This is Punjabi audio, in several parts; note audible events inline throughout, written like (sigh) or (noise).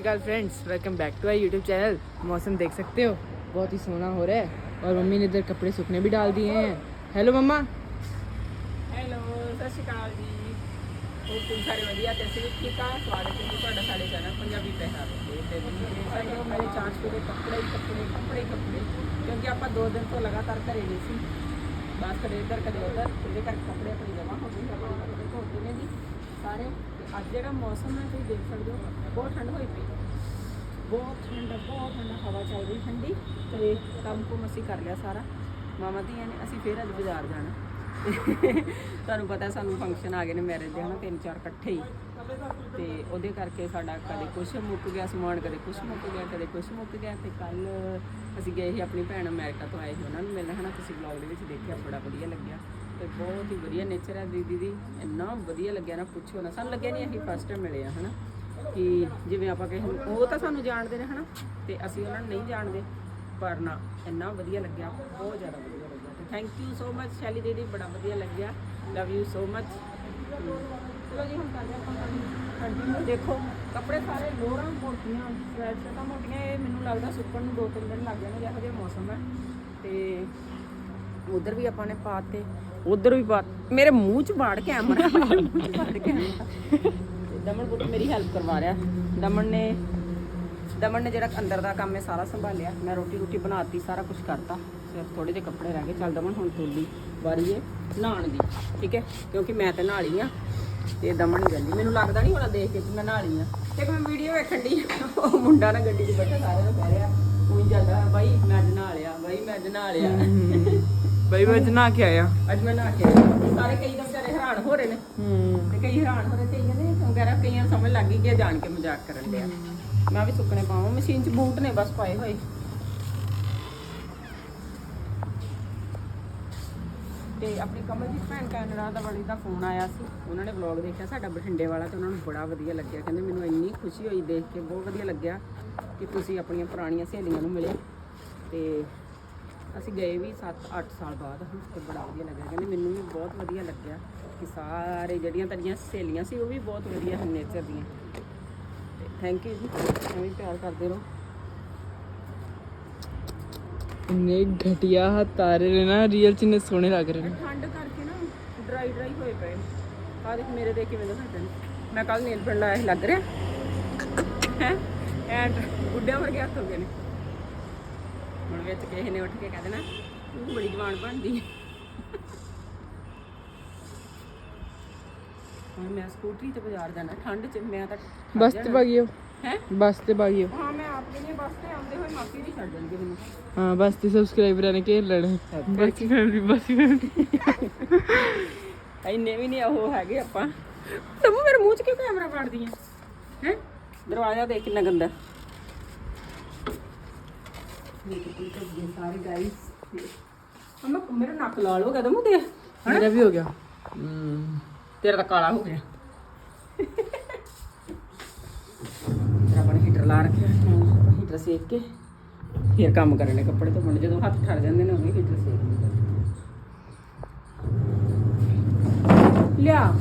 नमस्कार friends welcome back to our YouTube channel मौसम देख सकते हो बहुत ही सोना हो रहा है और मम्मी ने इधर कपड़े सूखने भी डाल दिए हैं हेलो मम्मा ਹੈਲੋ ਸਤਿ ਸ਼੍ਰੀ ਅਕਾਲ ਜੀ ਹੋਰ ਤੁਸੀਂ ਸਾਰੇ ਵਧੀਆ ਤੇ ਅਸੀਂ ਵੀ ਠੀਕ ਆ ਸਵਾਗਤ ਹੈ ਜੀ ਤੁਹਾਡਾ ਸਾਡੇ ਚੈਨਲ ਪੰਜਾਬੀ ਪਹਿਰਾਵੇ ਤੇ ਤੇ ਤੁਸੀਂ ਦੇਖ ਸਕਦੇ ਹੋ ਮੇਰੇ ਚਾਰ ਸੌ ਦੇ ਕੱਪੜੇ ਹੀ ਕੱਪੜੇ ਕੱਪੜੇ ਹੀ ਕੱਪੜੇ ਕਿਉਂਕਿ ਆਪਾਂ ਦੋ ਦਿਨ ਤੋਂ ਲਗਾਤਾਰ ਘਰੇ ਨਹੀਂ ਸੀ ਬਸ ਕਦੇ ਇੱਧਰ ਕਦੇ ਉੱਧਰ ਇਹਦੇ ਕਰਕੇ ਕੱਪੜੇ ਆਪਣੀ ਜਮ੍ਹਾਂ ਹੋ ਗਏ ਸਾਰੇ, ਤੇ ਅੱਜ ਜਿਹੜਾ ਮੌਸਮ ਹੈ, ਤੁਸੀਂ ਦੇਖ ਸਕਦੇ ਹੋ, ਬਹੁਤ ਠੰਡ ਹੋਈ ਪਈ ਬਹੁਤ ਠੰਡਾ ਬਹੁਤ ਠੰਡਾ, ਹਵਾ ਚੱਲ ਰਹੀ ਠੰਡੀ, ਤੇ ਕੰਮ ਕੁਮ ਅਸੀਂ ਕਰ ਲਿਆ ਸਾਰਾ। ਮਾਮਾ ਧੀਆਂ ਨੇ, ਅਸੀਂ ਫੇਰ ਅੱਜ ਬਾਜ਼ਾਰ ਜਾਣਾ। ਤੁਹਾਨੂੰ ਪਤਾ ਸਾਨੂੰ ਫੰਕਸ਼ਨ ਆ ਗਏ ਨੇ ਮੈਰਿਜ ਦੇ, ਹਨਾ, ਤਿੰਨ ਚਾਰ ਇਕੱਠੇ ਹੀ। ਤੇ ਉਹਦੇ ਕਰਕੇ ਸਾਡਾ ਕਦੇ ਕੁਛ ਮੁੱਕ ਗਿਆ, ਸਮਾਨ ਕਦੇ ਕੁਛ ਮੁੱਕ ਗਿਆ, ਕਦੇ ਕੁਛ ਮੁੱਕ ਗਿਆ, ਤੇ ਕੱਲ ਅਸੀਂ ਗਏ ਸੀ, ਆਪਣੀ ਭੈਣ ਅਮਰੀਕਾ ਤੋਂ ਆਏ ਸੀ ਉਹਨਾਂ ਨੂੰ ਮਿਲਣ, ਹਨਾ, ਤੁਸੀਂ ਵਲੌਗ ਦੇ ਵਿੱਚ ਦੇਖਿਆ, ਬੜਾ ਵਧੀਆ ਲੱਗਿਆ। ਤੇ ਬਹੁਤ ਹੀ ਵਧੀਆ ਨੇਚਰ ਹੈ ਦੀਦੀ ਦੀ। ਇੰਨਾ ਵਧੀਆ ਲੱਗਿਆ ਨਾ ਪੁੱਛੋ ਨਾ। ਸਾਨੂੰ ਲੱਗਿਆ ਨਹੀਂ ਅਸੀਂ ਫਸਟ ਟਾਈਮ ਮਿਲੇ ਆ, ਹਨਾ? ਕਿ ਜਿਵੇਂ ਆਪਾਂ ਕਿਸੇ ਨੂੰ ਉਹ ਤਾਂ ਸਾਨੂੰ ਜਾਣਦੇ ਨੇ, ਹਨਾ? ਤੇ ਅਸੀਂ ਉਹਨਾਂ ਨੂੰ ਨਹੀਂ ਜਾਣਦੇ, ਪਰ ਨਾ, ਇੰਨਾ ਵਧੀਆ ਲੱਗਿਆ, ਬਹੁਤ ਜ਼ਿਆਦਾ ਵਧੀਆ ਲੱਗਿਆ। ਤੇ ਥੈਂਕ ਯੂ ਸੋ ਮਚ ਸ਼ੈਲੀ ਦੀਦੀ, ਬੜਾ ਵਧੀਆ ਲੱਗਿਆ। ਲਵ ਯੂ ਸੋ ਮਚ ਚਲੋ ਜੀ, ਹੁਣ ਕਰਦੇ ਆਪਾਂ ਕੰਟੀਨਿਊ ਦੇਖੋ, ਕੱਪੜੇ ਸਾਰੇ ਲੋਰਾਂ ਮੋਟੀਆਂ ਸਵੈਟਸ਼ਰਟਾਂ ਮੋਟੀਆਂ, ਇਹ ਮੈਨੂੰ ਲੱਗਦਾ ਸੁੱਕਣ ਨੂੰ ਦੋ ਤਿੰਨ ਦਿਨ ਲੱਗ ਜਾਣਗੇ, ਇਹੋ ਜਿਹਾ ਮੌਸਮ ਹੈ। ਤੇ ਉਧਰ ਵੀ ਆਪਾਂ ਨੇ ਪਾਤੇ। ਉਧਰ ਵੀ ਪਾ ਮੇਰੇ ਮੂੰਹ ਚ ਬਾੜ ਕੈਮਰਾ ਮੇਰੇ ਮੂੰਹ ਚ ਬਾੜ ਕੈਮਰਾ ਤੇ ਦਮਨ ਪੁੱਤ ਮੇਰੀ ਹੈਲਪ ਕਰਵਾ ਰਿਹਾ। ਦਮਨ ਨੇ ਦਮਨ ਨੇ ਜਿਹੜਾ ਅੰਦਰ ਦਾ ਕੰਮ ਹੈ ਸਾਰਾ ਸੰਭਾਲਿਆ। ਮੈਂ ਰੋਟੀ ਰੋਟੀ ਬਣਾਤੀ ਸਾਰਾ ਕੁਝ ਕਰਤਾ। ਸਿਰਫ ਥੋੜੇ ਜਿਹੇ ਕੱਪੜੇ ਰਹਿ ਗਏ। ਚੱਲ ਦਮਨ ਹੁਣ ਤੁਹਾਡੀ ਵਾਰੀ ਹੈ ਨਹਾਉਣ ਦੀ ਠੀਕ ਹੈ? ਕਿਉਂਕਿ ਮੈਂ ਤੇ ਨਹਾ ਲਈ ਆ। ਤੇ ਦਮਨ ਜਾਂਦੀ ਮੈਨੂੰ ਲੱਗਦਾ ਨਹੀਂ ਹੋਣਾ ਦੇਖ ਕੇ ਕਿ ਮੈਂ ਨਹਾ ਲਈ ਆ। ਤੇ ਮੈਂ ਵੀਡੀਓ ਵੇਖਣ ਦੀ ਉਹ ਮੁੰਡਾ ਨਾ ਗੱਡੀ 'ਚ ਬੈਠਾ ਸਾਰਿਆਂ ਨੂੰ ਕਹਿ ਰਿਹਾ। ਉਹੀ ਜਾਂਦਾ ਬਾਈ ਮੈਂ ਅੱਜ ਨਹਾ ਲਿਆ ਬਾਈ ਮੈਂ ਅੱਜ ਨਹਾ ਲਿਆ। ਬਈ ਮੈਂ ਨਾ ਕੇ ਆਇਆ। ਅੱਜ ਮੈਂ ਨਾ ਕੇ ਆਇਆ ਸਾਰੇ ਕਈ ਤਾਂ ਵਿਚਾਰੇ ਹੈਰਾਨ ਹੋ ਰਹੇ ਨੇ। ਹੂੰ। ਤੇ ਕਈ ਹੈਰਾਨ ਹੋ ਰਹੇ ਤੇ ਕਹਿੰਦੇ ਵਗੈਰਾ ਕਈਆਂ ਨੂੰ ਸਮਝ ਲੱਗ ਕਿ ਇਹ ਜਾਣ ਕੇ ਮਜ਼ਾਕ ਕਰਨ ਲਿਆ ਮੈਂ ਵੀ ਸੁੱਕਣੇ ਪਾਵਾਂ। ਮਸ਼ੀਨ 'ਚ ਬੂਟ ਨੇ ਬਸ ਪਾਏ ਹੋਏ। ਤੇ ਆਪਣੀ ਕਮਲ ਦੀ ਭੈਣ ਕੈਨੇਡਾ ਦਾ ਵਾਲੀ ਦਾ ਫੋਨ ਆਇਆ ਸੀ। ਉਹਨਾਂ ਨੇ ਵਲੌਗ ਦੇਖਿਆ ਸਾਡਾ ਬਠਿੰਡੇ ਵਾਲਾ ਤੇ ਉਹਨਾਂ ਨੂੰ ਬੜਾ ਵਧੀਆ ਲੱਗਿਆ। ਕਹਿੰਦੇ ਮੈਨੂੰ ਇੰਨੀ ਖੁਸ਼ੀ ਹੋਈ ਦੇਖ ਕੇ ਬਹੁਤ ਵਧੀਆ ਲੱਗਿਆ ਕਿ ਤੁਸੀਂ ਆਪਣੀਆਂ ਪੁਰਾਣੀਆਂ ਸਹੇਲੀਆਂ ਨੂੰ ਮਿਲੇ। ਤੇ ਅਸੀਂ ਗਏ ਵੀ 7-8 ਸਾਲ ਬਾਅਦ ਹੁਣ ਤੇ ਬੜਾ ਵਧੀਆ ਲੱਗਿਆ। ਕਹਿੰਦੇ ਮੈਨੂੰ ਵੀ ਬਹੁਤ ਵਧੀਆ ਲੱਗਿਆ ਕਿ ਸਾਰੇ ਜਿਹੜੀਆਂ ਤੇਰੀਆਂ ਸਹੇਲੀਆਂ ਸੀ ਉਹ ਵੀ ਬਹੁਤ ਵਧੀਆ ਹਨ ਨੇਚਰ ਦੀਆਂ। ਥੈਂਕ ਯੂ ਜੀ ਐਵੇਂ ਪਿਆਰ ਕਰਦੇ ਰਹੋ। ਇੰਨੇ ਘਟਿਆ ਤਾਰੇ ਨੇ ਨਾ ਰੀਅਲ ਚ ਨੇ ਸੋਹਣੇ ਲੱਗ ਰਹੇ ਨੇ। ਠੰਡ ਕਰਕੇ ਨਾ ਡਰਾਈ ਡਰਾਈ ਹੋਏ ਪਏ। ਆ ਦੇਖ ਮੇਰੇ ਦੇ ਕਿਵੇਂ ਦਾ ਸਾਡੇ ਮੈਂ ਕੱਲ ਨੇਲ ਪੇਂਟ ਲਾਇਆ ਲੱਗ ਰਿਹਾ? ਹੈ? ਐਂਡ ਗੁੱਡਿਆਂ ਵਰਗੇ ਹੱਥ ਹੋ ਗਏ ਨੇ। ਹੁਣ ਵਿੱਚ ਕਿਸੇ ਨੇ ਉੱਠ ਕੇ ਕਹਿ ਦੇਣਾ ਤੂੰ ਬੜੀ ਜਵਾਨ ਬਣਦੀ ਹੈ। ਹੁਣ ਮੈਂ ਸਕੂਟਰੀ ਤੇ ਬਾਜ਼ਾਰ ਜਾਣਾ ਠੰਡ 'ਚ ਮੈਂ ਤਾਂ ਬਸ ਤੇ ਬਾਗਿਓ ਹੈ? ਬਸ ਤੇ ਬਾਗਿਓ ਹਾਂ ਮੈਂ ਆਪ ਲਈ ਬਸ ਤੇ ਆਉਂਦੇ ਹੋਏ ਮਾਪੀ ਦੀ ਛੱਡ ਜਾਣਗੇ ਮੈਨੂੰ। ਹਾਂ ਬਸ ਤੇ ਸਬਸਕ੍ਰਾਈਬਰਾਂ ਨੇ ਘੇਰ ਲੈਣਾ। ਬਸ ਫੈਮਿਲੀ ਬਸ ਫੈਮਿਲੀ। ਇੰਨੇ ਵੀ ਨਹੀਂ ਉਹ ਹੈਗੇ ਆਪਾਂ। ਤੂੰ ਮੇਰੇ ਮੂੰਹ 'ਚ ਕਿਉਂ ਕੈਮਰਾ ਫੜਦੀ ਹੈ? ਹੈ? ਦਰਵਾਜ਼ਾ ਦੇਖ ਕਿੰਨਾ ਗੰਦਾ। ਮੇਰਾ ਨੱਕ ਲਾਲ ਹੋ ਗਿਆ ਤੇਰਾ ਕਾਲਾ ਹੋ ਗਿਆ। ਲਾ ਰੱਖਿਆ। ਫਿਰ ਕੰਮ ਕਰਨੇ ਕੱਪੜੇ ਧੋਣ। ਜਦੋਂ ਹੱਥ ਠਰ ਜਾਂਦੇ ਨੇ ਉਵੇਂ ਹੀਟਰ ਲਿਆ।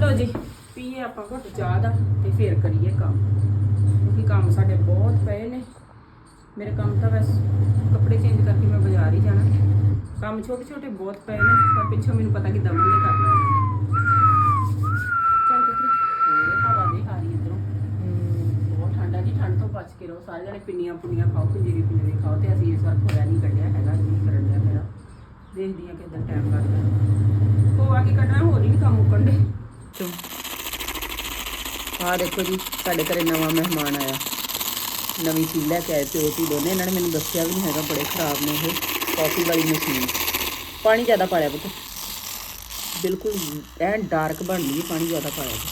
ਲੋ ਜੀ ਪੀਏ ਆਪਾਂ ਘੁੱਟ ਚਾਹ ਦਾ ਤੇ ਫੇਰ ਕਰੀਏ ਕੰਮ। ਕਿਉਂਕਿ ਕੰਮ ਸਾਡੇ ਬਹੁਤ ਪਏ ਨੇ। ਮੇਰੇ ਕੰਮ ਤਾਂ ਬਸ ਕੱਪੜੇ ਚੇਂਜ ਕਰਕੇ ਮੈਂ ਬਾਜ਼ਾਰ ਹੀ ਜਾਣਾ। ਕੰਮ ਛੋਟੇ ਛੋਟੇ ਬਹੁਤ ਪਏ ਨੇ ਪਰ ਪਿੱਛੋਂ ਮੈਨੂੰ ਪਤਾ ਕਿ ਦਮ ਨਹੀਂ ਕਰਨਾ। ਚੱਲ ਕੁਤਰੀ ਹਵਾ ਦੇ ਆ ਰਹੀ ਇਧਰੋਂ। ਬਹੁਤ ਠੰਡਾ ਜੀ ਠੰਡ ਤੋਂ ਬਚ ਕੇ ਰਹੋ। ਸਾਰੇ ਜਣੇ ਪਿੰਨੀਆਂ ਪੁੰਨੀਆਂ ਖਾਓ ਪੰਜੀਰੀ ਪੰਜੀਰੀ ਖਾਓ ਤੇ ਅਸੀਂ ਇਸ ਵਾਰ ਖੋਇਆ ਨਹੀਂ ਕੱਢਿਆ ਹੈਗਾ ਜੀ ਕਰਨ ਲਿਆ ਮੇਰਾ। ਦੇਖਦੀ ਆ ਕਿਦਾਂ ਟਾਈਮ ਲੱਗਦਾ। ਉਹ ਆ ਕੇ ਕੱਢਣਾ ਹੋਰ ਹੀ ਨਹੀਂ ਕੰਮ ਮੁੱਕਣ ਦੇ। ਆ ਦੇਖੋ ਜੀ ਸਾਡੇ ਘਰੇ ਨਵਾਂ ਮਹਿਮਾਨ ਆਇਆ। ਨਵੀਂ ਚੀਜ਼ ਲੈ ਕੇ ਆਏ ਪਿਓ ਧੀ ਦੋਨੇ ਇਹਨਾਂ ਨੇ ਮੈਨੂੰ ਦੱਸਿਆ ਵੀ ਨਹੀਂ ਹੈਗਾ ਬੜੇ ਖਰਾਬ ਨੇ ਇਹ ਕਾਫੀ ਵਾਲੀ ਮਸ਼ੀਨ ਪਾਣੀ ਜ਼ਿਆਦਾ ਪਾਇਆ ਪੁੱਤ। ਬਿਲਕੁਲ ਐਨ ਡਾਰਕ ਬਣ ਗਈ ਪਾਣੀ ਜ਼ਿਆਦਾ ਪਾਇਆ ਜੀ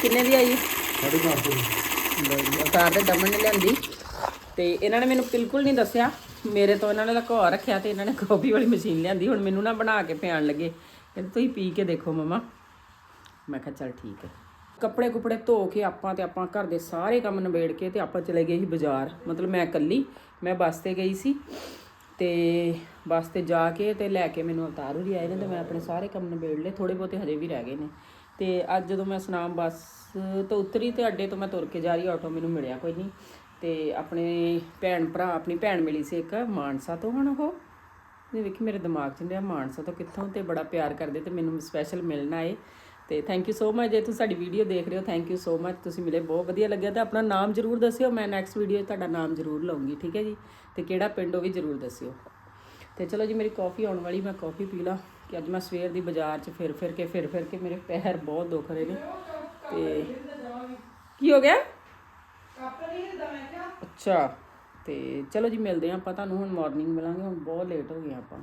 ਕਿੰਨੇ ਦੀ ਆਈ? ਸਾਡੇ ਘਰ ਦੇ ਦਮਨ ਨੇ ਲਿਆਂਦੀ। ਤੇ ਇਹਨਾਂ ਨੇ ਮੈਨੂੰ ਬਿਲਕੁਲ ਨਹੀਂ ਦੱਸਿਆ ਮੇਰੇ ਤੋਂ ਇਹਨਾਂ ਨੇ ਲੁਕਾ ਰੱਖਿਆ ਤੇ ਇਹਨਾਂ ਨੇ ਕਾਫੀ ਵਾਲੀ ਮਸ਼ੀਨ ਲਿਆਂਦੀ, ਹੁਣ ਮੈਨੂੰ ਨਾ ਬਣਾ ਕੇ ਪਿਆਣ ਲੱਗੇ। ਕਹਿੰਦੇ, ਤੁਸੀਂ ਪੀ ਕੇ ਦੇਖੋ ਮਮਾ। ਮੈਂ ਕਿਹਾ, ਚੱਲ ਠੀਕ ਹੈ। ਕੱਪੜੇ ਕੁਪੜੇ ਧੋ ਕੇ ਆਪਾਂ ਤੇ ਆਪਾਂ ਘਰ ਦੇ ਸਾਰੇ ਕੰਮ ਨਿਬੇੜ ਕੇ ਤੇ ਆਪਾਂ ਚਲੇ ਗਏ ਸੀ ਬਾਜ਼ਾਰ। ਮਤਲਬ ਮੈਂ ਇਕੱਲੀ, ਮੈਂ ਬੱਸ ਤੇ ਗਈ ਸੀ ਤੇ ਬੱਸ ਤੇ ਜਾ ਕੇ ਤੇ ਲੈ ਕੇ ਮੈਨੂੰ ਅਵਤਾਰ ਹੋਰੀ ਆਏ ਨੇ ਤੇ ਮੈਂ ਆਪਣੇ ਸਾਰੇ ਕੰਮ ਨਿਬੇੜ ਲਏ। ਥੋੜੇ ਬਹੁਤੇ ਹਜੇ ਵੀ ਰਹਿ ਗਏ ਨੇ। ਤੇ ਅੱਜ ਜਦੋਂ ਮੈਂ ਸੁਨਾਮ ਬੱਸ ਤੋਂ ਉਤਰੀ ਤੇ ਅੱਡੇ ਤੋਂ ਮੈਂ ਤੁਰ ਕੇ ਜਾ ਰਹੀ, ਆਟੋ ਮੈਨੂੰ ਮਿਲਿਆ ਕੋਈ ਨਹੀਂ। ਤੇ ਆਪਣੇ ਭੈਣ ਭਰਾ, ਆਪਣੀ ਭੈਣ ਮਿਲੀ ਸੀ ਇੱਕ ਮਾਨਸਾ ਤੋਂ ਹੁਣ ਉਹ। ਇਹ ਵੇਖੀ ਮੇਰੇ ਦਿਮਾਗ 'ਚ ਨਹੀਂ ਆ ਮਾਨਸਾ ਤੋਂ ਕਿੱਥੋਂ ਤੇ ਬੜਾ ਪਿਆਰ ਕਰਦੇ ਤੇ ਮੈਨੂੰ ਸਪੈਸ਼ਲ ਮਿਲਣਾ ਏ ਤੇ ਥੈਂਕ ਯੂ ਸੋ ਮਚ ਜੇ ਤੁਸੀਂ ਸਾਡੀ ਵੀਡੀਓ ਦੇਖ ਰਹੇ ਹੋ ਥੈਂਕ ਯੂ ਸੋ ਮਚ ਤੁਸੀਂ ਮਿਲੇ, ਬਹੁਤ ਵਧੀਆ ਲੱਗਿਆ ਤੇ ਆਪਣਾ ਨਾਮ ਜ਼ਰੂਰ ਦੱਸਿਓ, ਮੈਂ ਨੈਕਸਟ ਵੀਡੀਓ 'ਚ ਤੁਹਾਡਾ ਨਾਮ ਜ਼ਰੂਰ ਲਵਾਂਗੀ ਠੀਕ ਹੈ ਜੀ? ਤੇ ਕਿਹੜਾ ਪਿੰਡ ਉਹ ਵੀ ਜ਼ਰੂਰ ਦੱਸਿਓ। ਤੇ ਚਲੋ ਜੀ, ਮੇਰੀ ਕਾਫੀ ਆਉਣ ਵਾਲੀ, ਮੈਂ ਕਾਫੀ ਪੀ ਲਾਂ, ਕਿ ਅੱਜ ਮੈਂ ਸਵੇਰ ਦੀ ਬਾਜ਼ਾਰ 'ਚ ਫਿਰ ਫਿਰ ਕੇ, ਫਿਰ ਫਿਰ ਕੇ ਮੇਰੇ ਪੈਰ ਬਹੁਤ ਦੁਖ ਰਹੇ ਨੇ। ਤੇ ਕੀ ਹੋ ਗਿਆ? ਅੱਛਾ ਤੇ ਚਲੋ ਜੀ ਮਿਲਦੇ ਹਾਂ ਆਪਾਂ ਤੁਹਾਨੂੰ ਹੁਣ ਮਾਰਨਿੰਗ ਮਿਲਾਂਗੇ ਹੁਣ ਬਹੁਤ ਲੇਟ ਹੋ ਗਏ ਆਪਾਂ।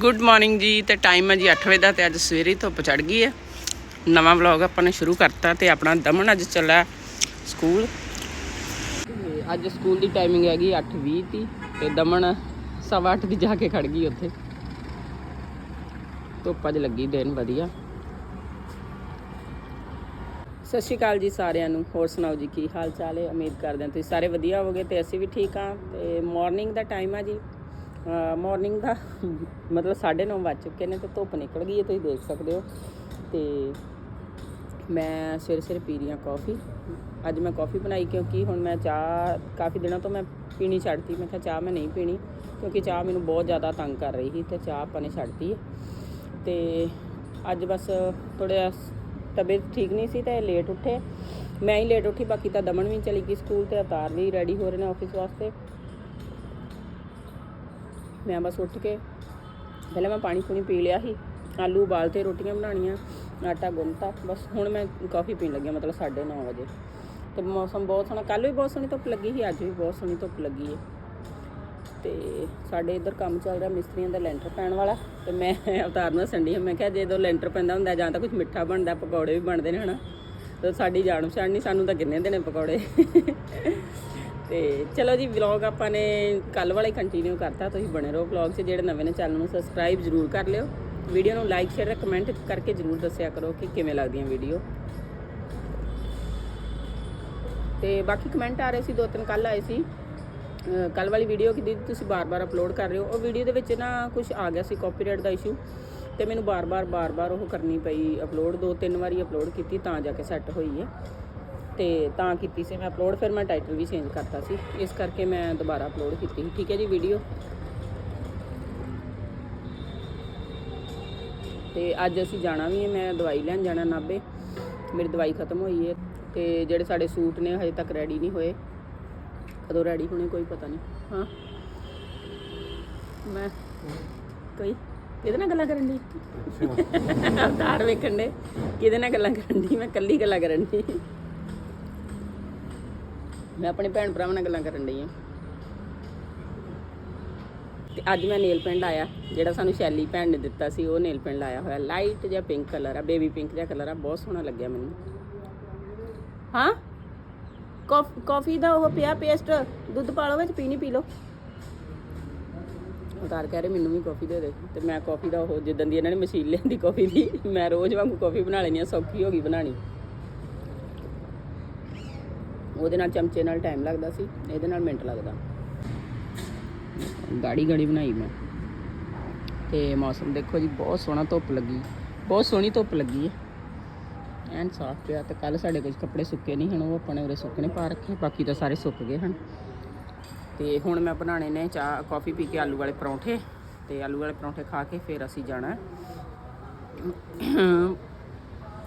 ਗੁੱਡ ਮਾਰਨਿੰਗ ਜੀ ਤੇ ਟਾਈਮ ਹੈ ਜੀ 8 ਵਜੇ ਦਾ ਤੇ ਅੱਜ ਸਵੇਰੇ ਧੁੱਪ ਚੜ ਗਈ ਹੈ। ਨਵਾਂ ਵਲੌਗ ਆਪਾਂ ਨੇ ਸ਼ੁਰੂ ਕਰਤਾ ਤੇ ਆਪਣਾ ਦਮਨ ਅੱਜ ਚੱਲਾ ਸਕੂਲ ਅੱਜ ਸਕੂਲ ਦੀ ਟਾਈਮਿੰਗ ਹੈਗੀ 8:20 ਦੀ ਤੇ ਦਮਨ ਸਵਾ ਅੱਠ ਦੀ ਜਾ ਕੇ ਖੜ ਗਈ ਉੱਥੇ। ਧੁੱਪ ਅੱਜ ਲੱਗੀ ਦਿਨ ਵਧੀਆ। ਸਤਿ ਸ਼੍ਰੀ ਅਕਾਲ ਜੀ ਸਾਰਿਆਂ ਨੂੰ। ਹੋਰ ਸੁਣਾਓ ਜੀ, ਕੀ ਹਾਲ ਚਾਲ ਹੈ? ਉਮੀਦ ਕਰਦੇ ਹਾਂ ਤੁਸੀਂ ਸਾਰੇ ਵਧੀਆ ਹੋਵੋਗੇ ਤੇ ਅਸੀਂ ਵੀ ਠੀਕ ਹਾਂ। ਤੇ ਮਾਰਨਿੰਗ ਦਾ ਟਾਈਮ ਆ ਜੀ। ਮਾਰਨਿੰਗ ਦਾ (laughs) ਮਤਲਬ 9:30 ਵੱਜ ਚੁੱਕੇ ਨੇ ਤੇ ਧੁੱਪ ਨਿਕਲ ਗਈ ਹੈ, ਤੁਸੀਂ ਦੇਖ ਸਕਦੇ ਹੋ। ਤੇ ਮੈਂ ਸਵੇਰੇ ਸਵੇਰੇ ਪੀ ਰਹੀ ਹਾਂ ਕਾਫੀ ਅੱਜ ਮੈਂ ਕਾਫੀ ਬਣਾਈ ਕਿਉਂਕਿ ਹੁਣ ਮੈਂ ਚਾਹ, ਕਾਫੀ ਦਿਨਾਂ ਤੋਂ ਮੈਂ ਪੀਣੀ ਛੱਡਤੀ। ਮੈਂ ਕਿਹਾ ਚਾਹ ਮੈਂ ਨਹੀਂ ਪੀਣੀ ਕਿਉਂਕਿ ਚਾਹ ਮੈਨੂੰ ਬਹੁਤ ਜ਼ਿਆਦਾ ਤੰਗ ਕਰ ਰਹੀ ਸੀ ਤੇ ਚਾਹ ਆਪਾਂ ਨੇ ਛੱਡਤੀ ਹੈ। ਤੇ ਅੱਜ ਬਸ ਥੋੜ੍ਹਾ ਤਬੀਅਤ ਠੀਕ ਨਹੀਂ ਸੀ ਤੇ ਲੇਟ ਉੱਠੇ। ਮੈਂ ਹੀ ਲੇਟ ਉੱਠੀ, ਬਾਕੀ ਤਾਂ ਦਮਨ ਵੀ ਚਲੀ ਗਈ ਸਕੂਲ ਤੇ, ਅਵਤਾਰ ਵੀ ਰੈਡੀ ਹੋ ਰਹੇ ਨੇ ਆਫਿਸ ਵਾਸਤੇ। ਮੈਂ ਬਸ ਉੱਠ ਕੇ, ਪਹਿਲਾਂ ਮੈਂ ਪਾਣੀ ਪੂਣੀ ਪੀ ਲਿਆ ਸੀ, ਆਲੂ ਉਬਾਲ ਤੇ ਰੋਟੀਆਂ ਬਣਾਉਣੀਆਂ, ਆਟਾ ਗੁੰਨਤਾ, ਬਸ ਹੁਣ ਮੈਂ ਕਾਫੀ ਪੀਣ ਲੱਗਿਆ ਮਤਲਬ 9:30 ਵਜੇ। ਤੇ ਮੌਸਮ ਬਹੁਤ ਸੋਹਣਾ ਕੱਲ ਵੀ ਬਹੁਤ ਸੋਹਣੀ ਧੁੱਪ ਲੱਗੀ ਸੀ, ਅੱਜ ਵੀ ਬਹੁਤ ਸੋਹਣੀ ਧੁੱਪ ਲੱਗੀ ਹੈ। ਤੇ ਸਾਡੇ ਇੱਧਰ ਕੰਮ ਚੱਲ ਰਿਹਾ ਮਿਸਤਰੀਆਂ ਦਾ ਲੈਂਟਰ ਪੈਣ ਵਾਲਾ ਤੇ ਮੈਂ ਅਵਤਾਰ ਨਾਲ ਸੰਡੀ ਮੈਂ ਕਿਹਾ ਜਦੋਂ ਲੈਂਟਰ ਪੈਂਦਾ ਹੁੰਦਾ ਜਾਂ ਤਾਂ ਕੁਝ ਮਿੱਠਾ ਬਣਦਾ, ਪਕੌੜੇ ਵੀ ਬਣਦੇ ਨੇ, ਹਨਾ? ਤੇ ਸਾਡੀ ਜਾਣ ਪਛਾਣ ਨਹੀਂ ਸਾਨੂੰ ਤਾਂ ਕਿੰਨੇ ਦੇਣੇ ਪਕੌੜੇ। ਤੇ ਚਲੋ ਜੀ ਵਲੌਗ ਆਪਾਂ ਨੇ ਕੱਲ ਵਾਲਾ ਹੀ ਕੰਟੀਨਿਊ ਕਰਤਾ, ਤੁਸੀਂ ਬਣੇ ਰਹੋ ਵਲੌਗ 'ਚ, ਜਿਹੜੇ ਨਵੇਂ ਨੇ ਚੈਨਲ ਨੂੰ ਸਬਸਕ੍ਰਾਈਬ ਜ਼ਰੂਰ ਕਰ ਲਿਓ। ਵੀਡੀਓ ਨੂੰ ਲਾਈਕ ਸ਼ੇਅਰ ਕਮੈਂਟ ਕਰਕੇ ਜ਼ਰੂਰ ਦੱਸਿਆ ਕਰੋ ਕਿ ਕਿਵੇਂ ਲੱਗਦੀਆਂ ਵੀਡੀਓ ਤੇ ਬਾਕੀ ਕਮੈਂਟ ਆ ਰਹੇ ਸੀ, ਦੋ ਤਿੰਨ ਕੱਲ ਆਏ ਸੀ। ਕੱਲ ਵਾਲੀ ਵੀਡੀਓ ਕਿ ਦੀਦੀ ਤੁਸੀਂ ਬਾਰ-ਬਾਰ ਅਪਲੋਡ ਕਰ ਰਹੇ ਹੋ। ਉਹ ਵੀਡੀਓ ਦੇ ਵਿੱਚ ਨਾ ਕੁਝ ਆ ਗਿਆ ਸੀ ਕਾਪੀਰਾਈਟ ਦਾ ਇਸ਼ੂ ਤੇ ਮੈਨੂੰ ਬਾਰ-ਬਾਰ ਬਾਰ-ਬਾਰ ਉਹ ਕਰਨੀ ਪਈ ਅਪਲੋਡ ਦੋ ਤਿੰਨ ਵਾਰੀ ਅਪਲੋਡ ਕੀਤੀ, ਤਾਂ ਜਾ ਕੇ ਸੈੱਟ ਹੋਈ ਹੈ। ਤੇ ਤਾਂ ਕੀਤੀ ਸੀ ਮੈਂ ਅਪਲੋਡ ਫਿਰ ਮੈਂ ਟਾਈਟਲ ਵੀ ਚੇਂਜ ਕਰਤਾ ਸੀ। ਇਸ ਕਰਕੇ ਮੈਂ ਦੁਬਾਰਾ ਅਪਲੋਡ ਕੀਤੀ ਸੀ। ਠੀਕ ਹੈ ਜੀ ਵੀਡੀਓ ਤੇ ਅੱਜ ਅਸੀਂ ਜਾਣਾ ਵੀ ਹੈ, ਮੈਂ ਦਵਾਈ ਲੈਣ ਜਾਣਾ ਨਾਬੇ ਮੇਰੀ ਦਵਾਈ ਖਤਮ ਹੋਈ ਹੈ ਤੇ ਜਿਹੜੇ ਸਾਡੇ ਸੂਟ ਨੇ, ਹਜੇ ਤੱਕ ਰੈਡੀ ਨਹੀਂ ਹੋਏ। ਕਦੋਂ ਰੈਡੀ ਹੋਣੇ ਕੋਈ ਪਤਾ ਨਹੀਂ। ਹਾਂ। ਮੈਂ ਕੋਈ ਕਿਹਦੇ ਨਾਲ ਗੱਲਾਂ ਕਰਨ ਦੀ ਅਵਤਾਰ ਵੇਖਣ ਦੇ ਕਿਹਦੇ ਨਾਲ ਗੱਲਾਂ ਕਰਨ ਦੀ ਮੈਂ ਕੱਲੀ ਗੱਲਾਂ ਕਰਨ ਦੀ ਮੈਂ ਆਪਣੇ ਭੈਣ ਭਰਾਵਾਂ ਨਾਲ ਗੱਲਾਂ ਕਰਨ ਡਈ ਆ। ਤੇ ਅੱਜ ਮੈਂ ਨੇਲ ਪੈਂਟ ਆਇਆ, ਜਿਹੜਾ ਸਾਨੂੰ ਸ਼ੈਲੀ ਭੈਣ ਨੇ ਦਿੱਤਾ ਸੀ, ਉਹ ਨੇਲ ਪੈਂਟ ਲਾਇਆ ਹੋਇਆ। ਲਾਈਟ ਜਿਹਾ ਪਿੰਕ ਕਲਰ ਆ ਬੇਬੀ ਪਿੰਕ ਜਿਹਾ ਕਲਰ ਆ, ਬਹੁਤ ਸੋਹਣਾ ਲੱਗਿਆ ਮੈਨੂੰ। ਹਾਂ? ਕੌਫ, ਕੌਫੀ ਦਾ ਉਹ ਪਿਆ ਪੇਸਟ, ਦੁੱਧ ਪਾ ਲਓ ਵਿੱਚ, ਪੀਣੀ, ਪੀ ਲਓ। ਉਤਾਰ ਕਹਿ ਰਹੇ ਮੈਨੂੰ ਵੀ ਕੌਫੀ ਦੇ ਦੇ, ਤੇ ਮੈਂ ਕੌਫੀ ਦਾ ਉਹ ਜਿੱਦਣ ਦੀ ਇਹਨਾਂ ਨੇ ਮਸ਼ੀਨ ਲਿਆਂਦੀ ਕੌਫੀ ਦੀ, ਮੈਂ ਰੋਜ਼ ਵਾਂਗੂ ਕੌਫੀ ਬਣਾ ਲੈਣੀ ਆ ਸੌਖੀ ਹੋ ਗਈ ਬਣਾਣੀ ਉਹਦੇ ਨਾਲ ਚਮਚੇ ਨਾਲ ਟਾਈਮ ਲੱਗਦਾ ਸੀ, ਇਹਦੇ ਨਾਲ ਮਿੰਟ ਲੱਗਦਾ। ਗਾੜੀ ਗਾੜੀ ਬਣਾਈ ਮੈਂ। ਤੇ ਮੌਸਮ ਦੇਖੋ ਜੀ, ਬਹੁਤ ਸੋਹਣਾ ਧੁੱਪ ਲੱਗੀ, ਬਹੁਤ ਸੋਹਣੀ ਧੁੱਪ ਲੱਗੀ ਹੈ। ਐਨ ਸਾਫ਼ ਪਿਆ ਤੇ ਕੱਲ ਸਾਡੇ ਕੁਝ ਕੱਪੜੇ ਸੁੱਕੇ ਨਹੀਂ ਹਨ, ਉਹ ਆਪਣੇ ਉਰੇ ਸੁੱਕਣੇ ਪਾ ਰੱਖੇ ਬਾਕੀ ਤਾਂ ਸਾਰੇ ਸੁੱਕ ਗਏ ਹਨ। ਤੇ ਹੁਣ ਮੈਂ ਬਣਾਣੇ ਨੇ ਚਾਹ, ਕਾਫੀ ਪੀ ਕੇ ਆਲੂ ਵਾਲੇ ਪਰੌਂਠੇ ਤੇ ਆਲੂ ਵਾਲੇ ਪਰੌਂਠੇ ਖਾ ਕੇ ਫਿਰ ਅਸੀਂ ਜਾਣਾ ਹੈ।